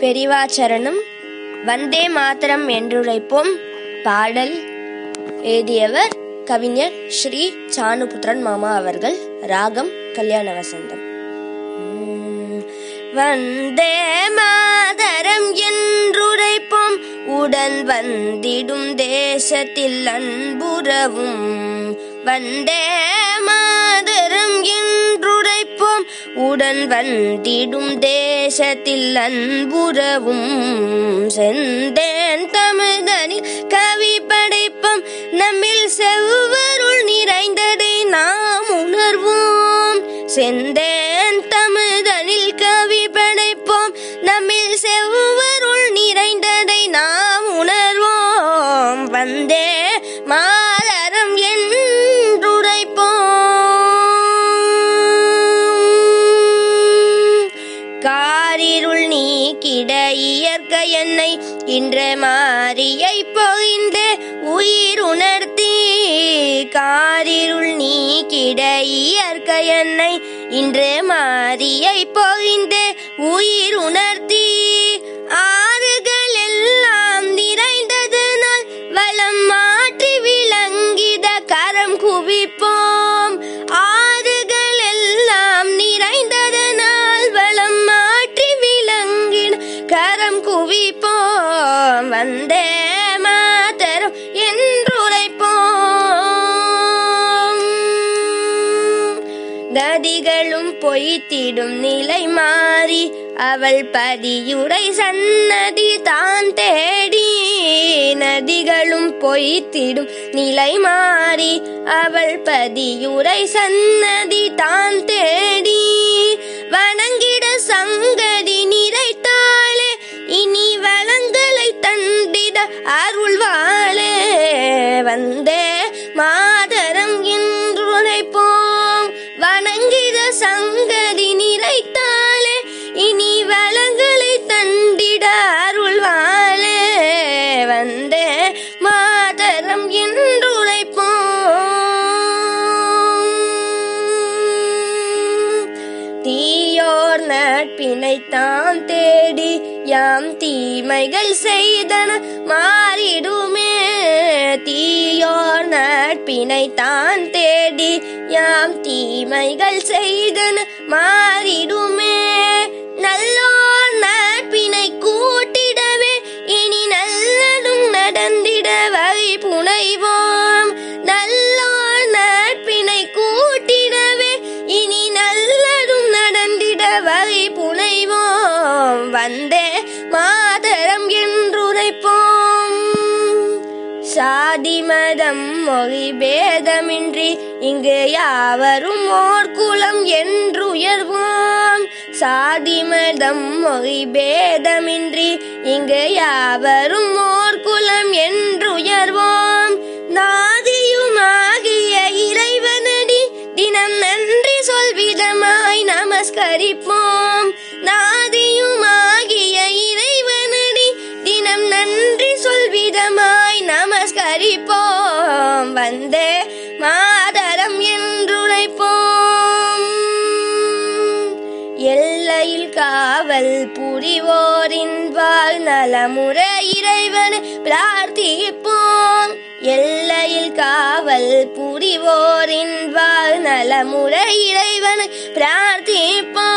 பெரிவாச்சரணம் வந்தே மாதரம் என்றுழைப்போம் பாடல் எழுதியவர் கவிஞர் ஸ்ரீ சானுபுத்திரன் மாமா அவர்கள். ராகம் கல்யாண வசந்தம் வந்தே மாதரம் என்றுரைப்போம். உடன் வந்திடும் தேசத்தில் அன்புறவும். வந்தே மாதரம் என்று உடன் வந்திடும் தேசத்தில் அன்புறவும் செந்தேன் தமிழனில் கவிப்ப காரிருள் நீக்கிட இயற்கை என்னை இன்ற மாரியை பொழிந்து உயிர் உணர்த்தி. காரிருள் நீக்கிட இயற்கை என்னை இன்று மாரியை பொழிந்து உயிர் உணர்த்தி. பொய்த்திடும் நிலை மாறி அவள் பதியுடை சன்னதி தான் தேடி நதிகளும் பொய்த்திடும் நிலை மாறி அவள் பதியுரை சன்னதி தான் தேடி வணங்கிட சங்கதி நிறைத்தாளே இனி வளங்களை தண்டிட அருள்வாளே வந்தே மாதரம் என்றுரைப்போம் வணங்கிட சங்க நட்பினை தான் தேடி யாம் தீமைகள் செய்தன மாறிடுமே. தீயோர் நட்பினை தான் தேடி யாம் தீமைகள் செய்தன மாறிடுமே. வந்தே மாதரம் என்றுரைப்போம். சாதி மதம் மொழி பேதமின்றி இங்கு யாவரும் ஓர் குலம் என்றுயர்வோம். சாதி மதம் மொழி பேதமின்றி இங்கு யாவரும் ஓர் குலம் என்றுயர்வோம். நாதியுமாகிய இறைவனடி தினம் நன்றி சொல்விதமாய் நமஸ்கரிப்போம். புரிவோரின் வாழ் நலமுற இறைவனை பிரார்த்திப்போம். எல்லையில் காவல் புரிவோரின் வாழ் நலமுற இறைவனை பிரார்த்திப்போம்.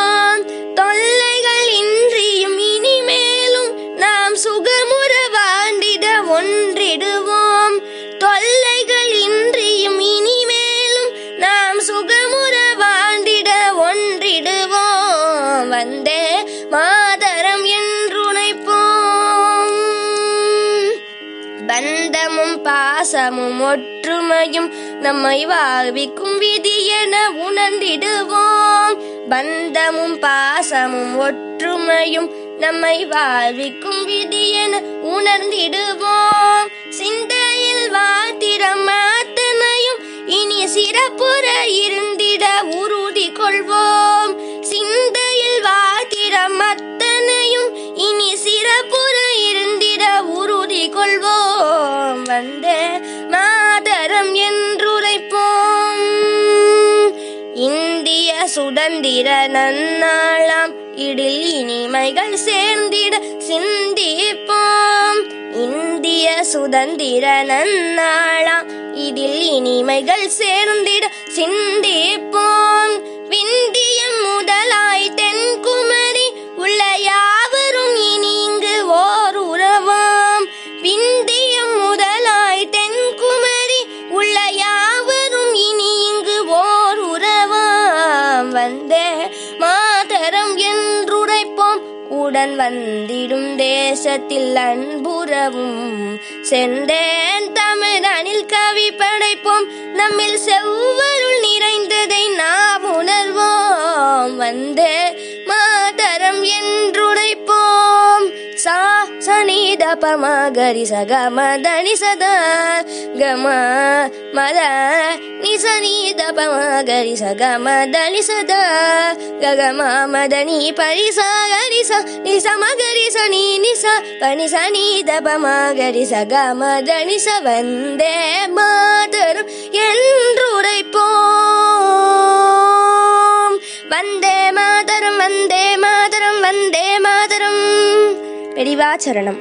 பாசமும் ஒற்றுமையும் நம்மை வாழ்விக்கும் விதி என உணர்ந்திடுவோம். பந்தமும் பாசமும் ஒற்றுமையும் நம்மை வாழ்விக்கும் விதி என உணர்ந்திடுவோம். சிந்தையில் என்றுரைப்போம் நன்னாளாம். இடில் இனிமைகள் சேர்ந்திட சிந்திப்போம். இந்திய சுதந்திர நன்னாளாம். இதில் இனிமைகள் சேர்ந்திட சிந்திப்போம். உடன் வந்திடும் தேசத்தில் அன்புறவும். செந்தேன் தமிழனில் கவி படைப்போம். நம்மில் செவ்வருள் நிறைந்ததை நாம் உணர்வோம். வந்தே சனித பமகரி சக மதனி சத கம மத நிச நீத பமகரி சக மதனி சத ககம மதனி பரிச கரி ச நிச மகரி ச நீ நிச பனி ச நீத பமகரி சக மதனி ச வந்தே மாதரம் என்றுரைப்போம் வந்தே மாதரும் வந்தே மாதரும் வந்தே மாதரம் பெரிவாச்சரணம்